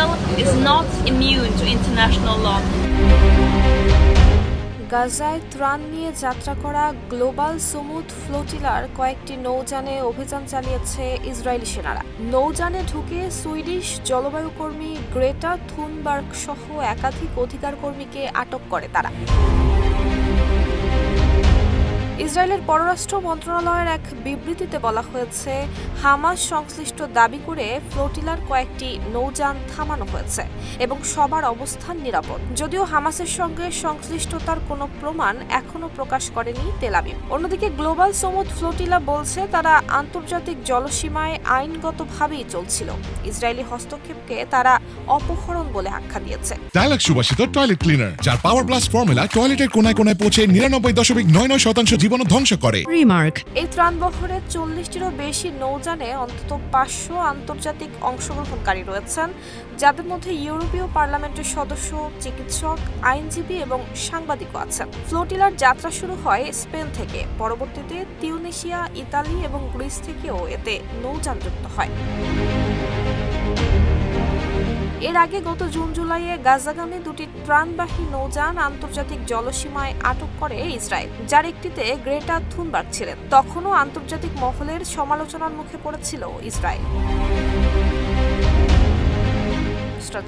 Israel is not immune to international law. গাজায় ত্রাণ নিয়ে যাত্রা করা গ্লোবাল সুমুদ ফ্লোটিলার কয়েকটি নৌযানে অভিযান চালিয়েছে ইসরায়েলি সেনারা নৌযানে ঢুকে সুইডিশ জলবায়ু কর্মী গ্রেটা থুনবার্গ সহ একাধিক অধিকার কর্মীকে আটক করে তারা ইসরায়েলের পররাষ্ট্র মন্ত্রণালয়ের এক বিবৃতিতে বলা হয়েছে, হামাস সংশ্লিষ্ট দাবি করে ফ্লোটিলার কয়েকটি নৌযান থামানো হয়েছে এবং সবার অবস্থান নিরাপদ। যদিও হামাসের সঙ্গে সংশ্লিষ্টতার কোনো প্রমাণ এখনও প্রকাশ করেনি তেলাবিব অন্যদিকে গ্লোবাল সমুদ ফ্লোটিলা বলছে, তারা আন্তর্জাতিক জলসীমায় আইনগতভাবেই চলছিল। ইসরায়েলি হস্তক্ষেপকে তারা অপহরণ বলে আখ্যা দিয়েছে। ডায়ালগ সুবাসিত টয়লেট ক্লিনার যার পাওয়ার প্লাস ফর্মুলা টয়লেটের কোনায় কোনায় পৌঁছে নিরানব্বই দশমিক নয় নয় শতাংশ জীবন ধ্বংস করে। Remark. এই ত্রাণবহরে চল্লিশটিরও বেশি নৌযানে অন্তত পাঁচশো আন্তর্জাতিক অংশগ্রহণকারী রয়েছেন যাদের মধ্যে ইউরোপীয় পার্লামেন্টের সদস্য চিকিৎসক আইনজীবী এবং সাংবাদিকও আছেন। ফ্লোটিলার যাত্রা শুরু হয় স্পেন থেকে। পরবর্তীতে তিউনেশিয়া ইতালি এবং গ্রিস থেকেও এতে নৌযান যুক্ত হয়। এর আগে গত জুন জুলাইয়ে গাজাগামী দুটি ত্রাণবাহী নৌযান আন্তর্জাতিক জলসীমায় আটক করে ইসরায়েল, যার একটিতে গ্রেটা থুনবার্গ ছিলেন। তখনও আন্তর্জাতিক মহলের সমালোচনার মুখে পড়েছিল ইসরায়েল।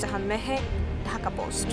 জাহান মেহে ঢাকা পোস্ট।